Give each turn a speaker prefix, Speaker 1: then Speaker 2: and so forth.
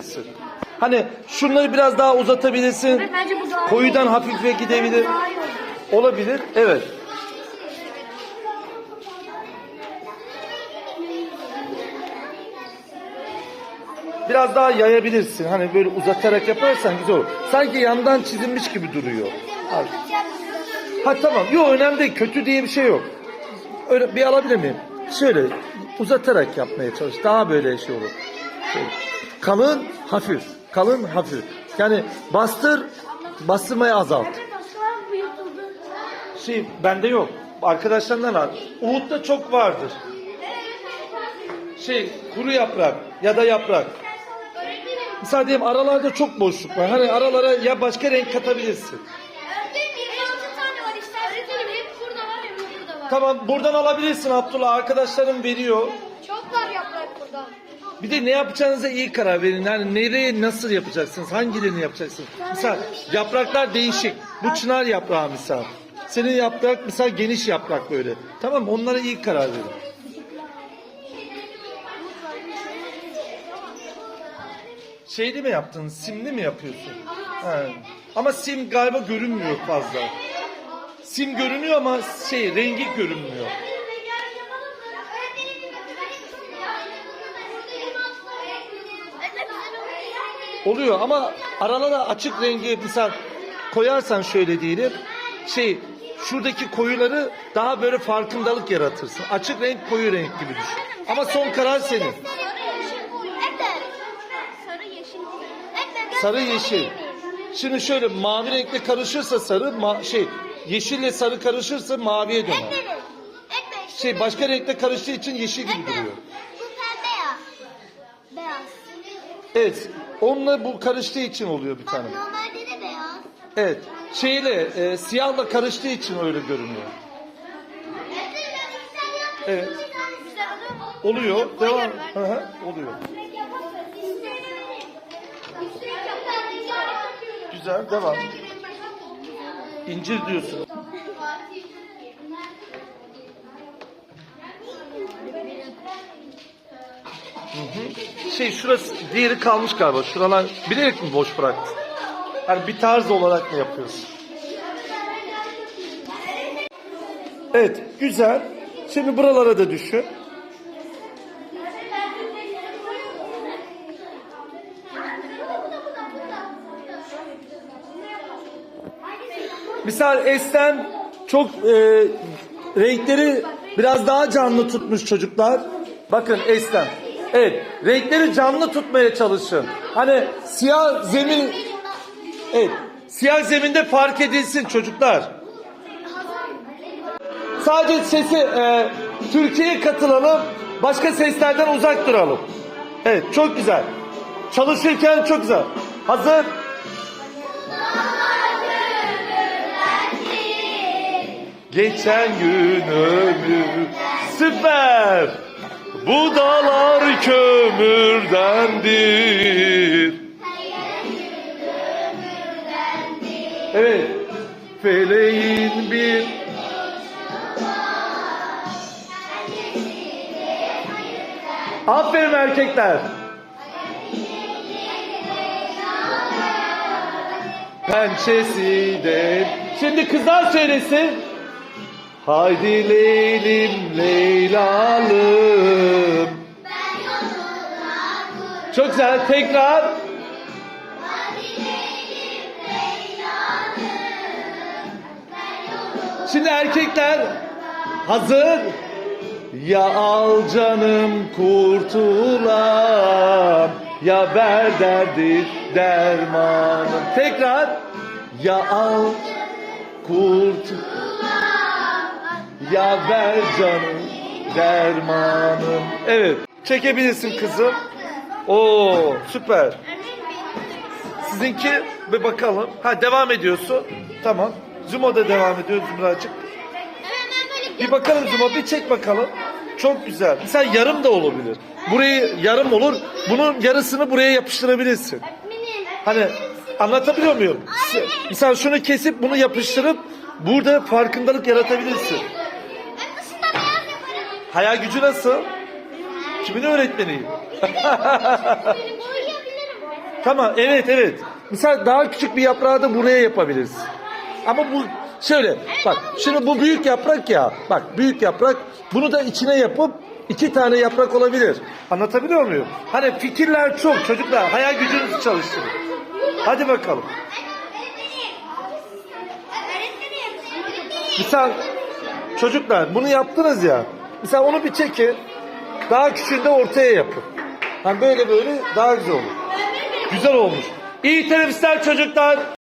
Speaker 1: yapabilirsin. Hani şunları biraz daha uzatabilirsin.
Speaker 2: Bence bu daha
Speaker 1: Koyudan hafife gidebilir.
Speaker 2: Daha iyi olur.
Speaker 1: Olabilir. Evet. Biraz daha yayabilirsin. Hani böyle uzatarak yaparsan güzel olur. Sanki yandan çizilmiş gibi duruyor. Al. Ha tamam. Yok önemli değil. Kötü diye bir şey yok. Öyle bir alabilir miyim? Şöyle uzatarak yapmaya çalış. Daha böyle şey olur. Şöyle. Kalın, hafif. Kalın, hafif. Yani bastır, bastırmayı azalt. Şey bende yok. Arkadaşlarımdan al. Umut'ta çok vardır. Şey kuru yaprak ya da yaprak. Mesela diyelim aralarda çok boşluk var. Hani aralara ya başka renk katabilirsin.
Speaker 2: Öğretmenim 26 tane var işte. Öğretmenim hep burada var hem de burada var.
Speaker 1: Tamam buradan alabilirsin Abdullah. Arkadaşlarım veriyor.
Speaker 2: Çok var yaprak burada.
Speaker 1: Bir de ne yapacağınıza iyi karar verin. Yani nereye nasıl yapacaksınız? Hangilerini yapacaksınız? Mesela yapraklar değişik. Bu çınar yaprağı misal. Senin yaprak misal geniş yaprak böyle. Tamam? Onlara iyi karar verin. Şeyli mi yaptın? Simli mi yapıyorsun? Ha. Ama sim galiba görünmüyor fazla. Sim görünüyor ama şey rengi görünmüyor. Oluyor ama aralara açık rengi misal koyarsan şöyle diyelim. Şey şuradaki koyuları daha böyle farkındalık yaratırsın. Açık renk koyu renk gibi düşün. Ama son karar senin.
Speaker 2: Sarı yeşil.
Speaker 1: Şimdi şöyle mavi renkle karışırsa sarı, ma- şey yeşille sarı karışırsa maviye döner. Şey başka renkle karıştığı için yeşil gibi duruyor.
Speaker 2: Bu pembe ya. Beyaz.
Speaker 1: Evet. Onunla bu karıştığı için oluyor bir tane.
Speaker 2: Normalde de beyaz.
Speaker 1: Evet. Şeyle e, siyahla karıştığı için öyle görünüyor. Evet.
Speaker 2: Oluyor.
Speaker 1: Devam. Hı hı, oluyor. Güzel. Devam. İncir diyorsun. Şey şurası diğeri kalmış galiba. Şuralar bilerek mi boş bıraktın? Hani bir tarz olarak mı yapıyorsun? Evet, güzel. Şimdi buralara da düşün. Misal Esten çok e, renkleri biraz daha canlı tutmuş çocuklar. Bakın Esten. Evet, renkleri canlı tutmaya çalışın. Hani siyah zemin Evet, siyah zeminde fark edilsin çocuklar. Sadece sesi e, Türkiye'ye katılalım. Başka seslerden uzak duralım. Evet, çok güzel. Çalışırken çok güzel. Hazır. Geçen gün ömür süper. Bu dağlar kömürdendir. Evet. Feleğin bir Aferin erkekler. Pençesi de. Şimdi kızlar söylesin. Haydi Leylim Leylalım. Çok güzel. Tekrar. Şimdi erkekler hazır. Ya al canım kurtulam ya ver derdi dermanım. Tekrar ya al kurt ya ver canım dermanım. Evet çekebilirsin kızım. Oo süper. Sizinki bir bakalım. Ha devam ediyorsun. Tamam. Zuma da devam ediyor Zümracık. Bir bakalım Zuma bir çek bakalım. Çok güzel. Mesela yarım da olabilir. Burayı yarım olur. Bunun yarısını buraya yapıştırabilirsin. Hani anlatabiliyor muyum? Se- Mesela şunu kesip bunu yapıştırıp burada farkındalık yaratabilirsin.
Speaker 2: Ben dışında beyaz yaparım.
Speaker 1: Hayal gücü nasıl? Kimin öğretmeniyim? Tamam evet evet. Mesela daha küçük bir yaprağı da buraya yapabiliriz. Ama bu şöyle bak şimdi bu büyük yaprak ya. Bak büyük yaprak bunu da içine yapıp iki tane yaprak olabilir. Anlatabiliyor muyum? Hani fikirler çok çocuklar hayal gücünüzü çalıştırın. Hadi bakalım. Misal çocuklar bunu yaptınız ya. Misal onu bir çekin. Daha küçüğünde ortaya yapın. Hani böyle böyle daha güzel olur. Güzel olmuş. İyi teneffüsler çocuklar.